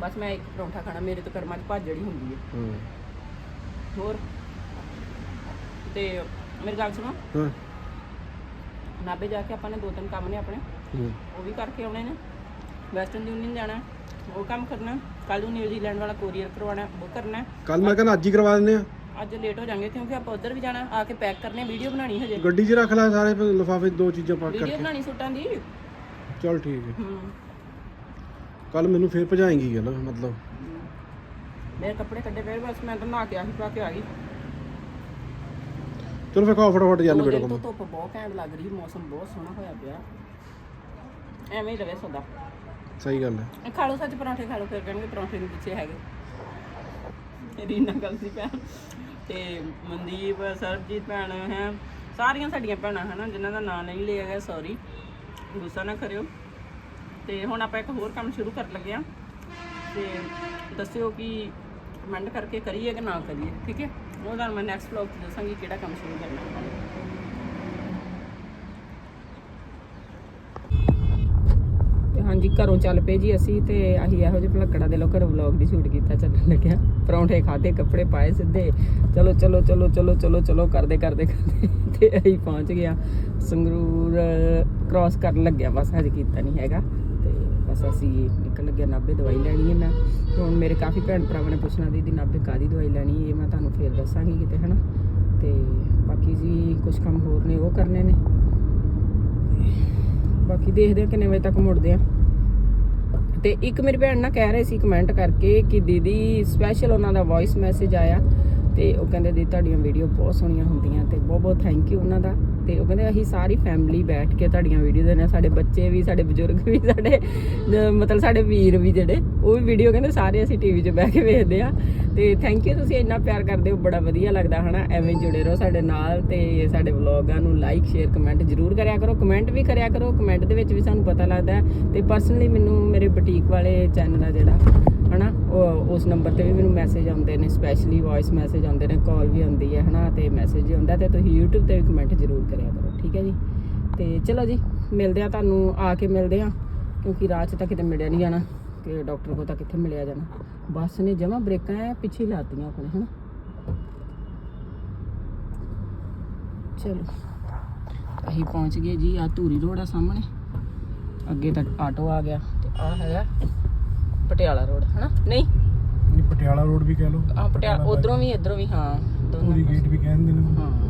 ਬਸ ਮੈਂ ਇੱਕ ਪਰੌਂਠਾ ਖਾਣਾ ਮੇਰੇ ਤੋਂ ਕਰਮਾਂ 'ਚ ਭਾਜੜੀ ਹੁੰਦੀ ਹੈ। ਹਾਂ। ਹੋਰ? ਤੇ ਮੇਰੀ ਗੱਲ ਸੁਣੋ। ਹਾਂ। ਨਾਭੇ ਜਾ ਕੇ ਆਪਾਂ ਨੇ ਦੋ ਤਿੰਨ ਕੰਮ ਨੇ ਆਪਣੇ। ਹੂੰ। ਉਹ ਵੀ ਕਰਕੇ ਆਉਣੇ ਨੇ। ਵੈਸਟਰਨ ਯੂਨੀਅਨ ਜਾਣਾ ਹੈ, ਉਹ ਕੰਮ ਕਰਨਾ। ਕੱਲ ਨੂੰ ਨਿਊਜ਼ੀਲੈਂਡ ਵਾਲਾ ਕੋਰੀਅਰ ਕਰਵਾਉਣਾ ਉਹ ਕਰਨਾ। ਹੈ। ਕੱਲ ਮੈਂ ਕਹਿੰਦਾ ਅੱਜ ਹੀ ਕਰਵਾ ਦਿੰਦੇ ਆ। ਅੱਜ ਲੇਟ ਹੋ ਜਾਾਂਗੇ ਕਿਉਂਕਿ ਆਪਾਂ ਉਧਰ ਵੀ ਜਾਣਾ ਆ ਕੇ ਪੈਕ ਕਰਨੇ ਵੀਡੀਓ ਬਣਾਣੀ ਹਜੇ। ਗੱਡੀ 'ਚ ਰੱਖ ਲੈ ਸਾਰੇ ਲਿਫਾਫੇ ਦੋ ਚੀਜ਼ਾਂ ਪੈਕ ਵੀਡੀਓ ਕਰਕੇ। ਬਣਾਣੀ ਸੂਟਾਂ ਦੀ। ਚਲ ਠੀਕ ਹੈ। ਹੂੰ। ਕੱਲ ਮੈਨੂੰ ਫੇਰ ਭਜਾਏਂਗੀ ਗੱਲ ਮਤਲਬ। ਮੇਰੇ ਕੱਪੜੇ ਕੱਢੇ ਪਏ ਬਸ ਮੈਂ ਤਾਂ ਨਹਾ ਕੇ ਆਹੀ ਪਾ ਕੇ ਆ ਗਈ। ਚਲੋ ਫਿਰ ਖਾਓ ਫਟਾਫਟ ਜਨ ਤੋਂ ਕੰਮ। ਧੁੱਪ ਬਹੁਤ ਘੈਂਟ ਲੱਗ ਰਹੀ ਮੌਸਮ ਬਹੁਤ ਸੋਹਣਾ ਹੋਇਆ ਪਿਆ। ਐਵੇਂ ਹੀ ਰਵੇ ਸਦਾ। ਸਹੀ ਗੱਲ ਹੈ। ਖਾ ਲਓ ਸੱਚ ਪਰੌਂਠੇ ਖਾ ਲਓ ਫਿਰ ਕਹਿਣਗੇ ਪਰੌਂਠੇ ਨਹੀਂ ਪਿੱਛੇ ਹੈਗੇ। ਰੀਨਾ ਗੱਲ ਦੀ ਭੈਣ ਤੇ ਮਨਦੀਪ ਸਰਬਜੀਤ ਭੈਣ ਹੈ ਸਾਰੀਆਂ ਸਾਡੀਆਂ ਭੈਣਾਂ ਹਨਾ ਜਿਨ੍ਹਾਂ ਦਾ ਨਾਂ ਨਹੀਂ ਲਿਆ ਗਿਆ ਸੌਰੀ ਗੁੱਸਾ ਨਾ ਕਰਿਓ। ਤੇ ਹੁਣ ਆਪਾਂ ਇੱਕ ਹੋਰ ਕੰਮ ਸ਼ੁਰੂ ਕਰਨ ਲੱਗੇ ਆ ਤੇ ਦੱਸਿਓ ਕਿ ਕਮੈਂਟ ਕਰਕੇ ਕਰੀਏ ਕਿ ਨਾ ਕਰੀਏ ਠੀਕ ਹੈ? ਉਹ ਤੁਹਾਨੂੰ ਮੈਂ ਨੈਕਸਟ ਵਲੌਗ 'ਚ ਦੱਸਾਂਗੀ ਕਿਹੜਾ ਕੰਮ ਸ਼ੁਰੂ ਕਰਨਾ ਆਪਾਂ ਹਾਂਜੀ, ਘਰੋਂ ਚੱਲ ਪਏ ਜੀ ਅਸੀਂ ਤੇ ਅਸੀਂ ਇਹੋ ਜਿਹੇ ਭਲੱਕੜਾ ਦੇ ਲੋ ਘਰੋਂ ਵਲੌਗ ਦੀ ਸ਼ੂਟ ਕੀਤਾ, ਚੱਲਣ ਲੱਗਿਆ। ਪਰੌਂਠੇ ਖਾਦੇ ਕੱਪੜੇ ਪਾਏ ਸਿੱਧੇ। ਚਲੋ ਚਲੋ ਚਲੋ ਚਲੋ ਚਲੋ ਚਲੋ, ਕਰਦੇ ਕਰਦੇ ਕਰਦੇ ਤੇ ਅਸੀਂ ਪਹੁੰਚ ਗਿਆ ਸੰਗਰੂਰ ਕ੍ਰਾਸ ਕਰਨ ਲੱਗਿਆ, ਬਸ ਹਜੇ ਕੀਤਾ ਨਹੀਂ ਹੈਗਾ। ਤੇ ਬਸ ਅਸੀਂ ਨਿਕਲ ਲੱਗਿਆ, ਨਾਭੇ ਦਵਾਈ ਲੈਣੀ ਹੈ ਮੈਂ। ਹੁਣ ਮੇਰੇ ਕਾਫੀ ਭੈਣ ਭਰਾਵਾਂ ਨੇ ਪੁੱਛਣਾ, ਦੀਦੀ, ਨਾਭੇ ਕਾਦੀ ਦਵਾਈ ਲੈਣੀ ਇਹ ਮੈਂ ਤੁਹਾਨੂੰ ਫੇਰ ਦੱਸਾਂਗੀ ਕਿਤੇ, ਹਨਾ? ਤੇ ਬਾਕੀ ਜੀ ਕੁਝ ਕੰਮ ਹੋਰ ਨੇ, ਉਹ ਕਰਨੇ ਨੇ। ਬਾਕੀ ਦੇਖਦੇ ਆ ਕਿੰਨੇ ਵਜੇ ਤੱਕ ਮੁੜਦੇ ਆ ਤੇ ਇੱਕ ਮੇਰੀ ਭੈਣ ਨਾ ਕਹਿ ਰਹੀ ਸੀ ਕਮੈਂਟ ਕਰਕੇ ਕਿ ਦੀਦੀ ਸਪੈਸ਼ਲ ਉਹਨਾਂ ਦਾ ਵੌਇਸ ਮੈਸੇਜ ਆਇਆ। ਤੇ ਉਹ ਕਹਿੰਦੇ ਦੀ ਤੁਹਾਡੀਆਂ ਵੀਡੀਓ ਬਹੁਤ ਸੋਹਣੀਆਂ ਹੁੰਦੀਆਂ ਤੇ ਬਹੁਤ ਬਹੁਤ ਥੈਂਕ ਯੂ ਉਹਨਾਂ ਦਾ। ਤੇ ਉਹ ਕਹਿੰਦੇ ਅਸੀਂ ਸਾਰੀ ਫੈਮਿਲੀ ਬੈਠ ਕੇ ਤੁਹਾਡੀਆਂ ਵੀਡੀਓ ਦੇ ਨੇ ਸਾਡੇ ਬੱਚੇ ਵੀ, ਸਾਡੇ ਬਜ਼ੁਰਗ ਵੀ, ਸਾਡੇ ਮਤਲਬ ਸਾਡੇ ਵੀਰ ਵੀ ਜਿਹੜੇ, ਉਹ ਵੀ ਵੀਡੀਓ ਕਹਿੰਦੇ ਸਾਰੇ ਅਸੀਂ ਟੀਵੀ 'ਚ ਬਹਿ ਕੇ ਵੇਖਦੇ ਆ ਤੇ ਥੈਂਕ ਯੂ ਤੁਸੀਂ ਇੰਨਾ ਪਿਆਰ ਕਰਦੇ ਹੋ, ਬੜਾ ਵਧੀਆ ਲੱਗਦਾ ਹਨਾ। ਐਵੇਂ ਜੁੜੇ ਰਹੋ ਸਾਡੇ ਨਾਲ ਤੇ ਸਾਡੇ ਵਲੌਗਾਂ ਨੂੰ ਲਾਈਕ ਸ਼ੇਅਰ ਕਮੈਂਟ ਜ਼ਰੂਰ ਕਰਿਆ ਕਰੋ। ਕਮੈਂਟ ਵੀ ਕਰਿਆ ਕਰੋ ਕਮੈਂਟ ਦੇ ਵਿੱਚ ਵੀ ਸਾਨੂੰ ਪਤਾ ਲੱਗਦਾ ਹੈ। ਤੇ ਪਰਸਨਲੀ ਮੈਨੂੰ ਮੇਰੇ ਬੁਟੀਕ ਵਾਲੇ ਚੈਨਲ ਆ ਜਿਹੜਾ ਉਸ ਨੰਬਰ ਤੇ ਵੀ ਮੈਨੂੰ ਮੈਸੇਜ ਆਉਂਦੇ ਨੇ ਸਪੈਸ਼ਲੀ ਵੌਇਸ ਮੈਸੇਜ ਆਉਂਦੇ ਨੇ ਕਾਲ ਵੀ ਆਉਂਦੀ ਹੈ, ਹਨਾ, ਤੇ ਮੈਸੇਜ ਵੀ ਆਉਂਦਾ, ਤੇ ਤੁਸੀਂ YouTube ਤੇ ਵੀ ਕਮੈਂਟ ਜ਼ਰੂਰ ਕਰਿਆ ਕਰੋ, ਠੀਕ ਹੈ ਜੀ? ਤੇ ਚਲੋ ਜੀ, ਮਿਲਦੇ ਆ ਤੁਹਾਨੂੰ, ਆ ਕੇ ਮਿਲਦੇ ਆ ਕਿਉਂਕਿ ਰਾਹ 'ਚ ਤਾਂ ਕਿਤੇ ਮਿਲਿਆ ਨਹੀਂ ਜਾਣਾ ਕਿ ਡਾਕਟਰ ਕੋਲ ਤਾਂ ਕਿੱਥੇ ਮਿਲਿਆ ਜਾਣਾ। ਬੱਸ ਨੇ ਜਮਾ ਬ੍ਰੇਕਾਂ ਐ, ਪਿੱਛੇ ਹੀ ਲਾਤੀਆਂ ਆਪਣੇ, ਹਨਾ? ਚਲੋ, ਅਸੀਂ ਪਹੁੰਚ ਗਏ ਜੀ ਆ ਧੂਰੀ ਰੋਡ ਆ ਸਾਹਮਣੇ। ਅੱਗੇ ਤੱਕ ਆਟੋ ਆ ਗਿਆ, ਤੇ ਆ ਹੈਗਾ ਪਟਿਆਲਾ ਰੋਡ, ਹਨਾ? ਨਹੀਂ ਪਟਿਆਲਾ ਰੋਡ ਵੀ ਕਹਿ ਲਓ। ਆ ਪਟਿਆਲਾ ਉਧਰੋਂ ਵੀ ਇਧਰੋਂ ਵੀ ਹਾਂ ਦੋਨੋਂ ਗੇਟ ਵੀ ਕਹਿੰਦੇ ਨੇ। ਹਾਂ।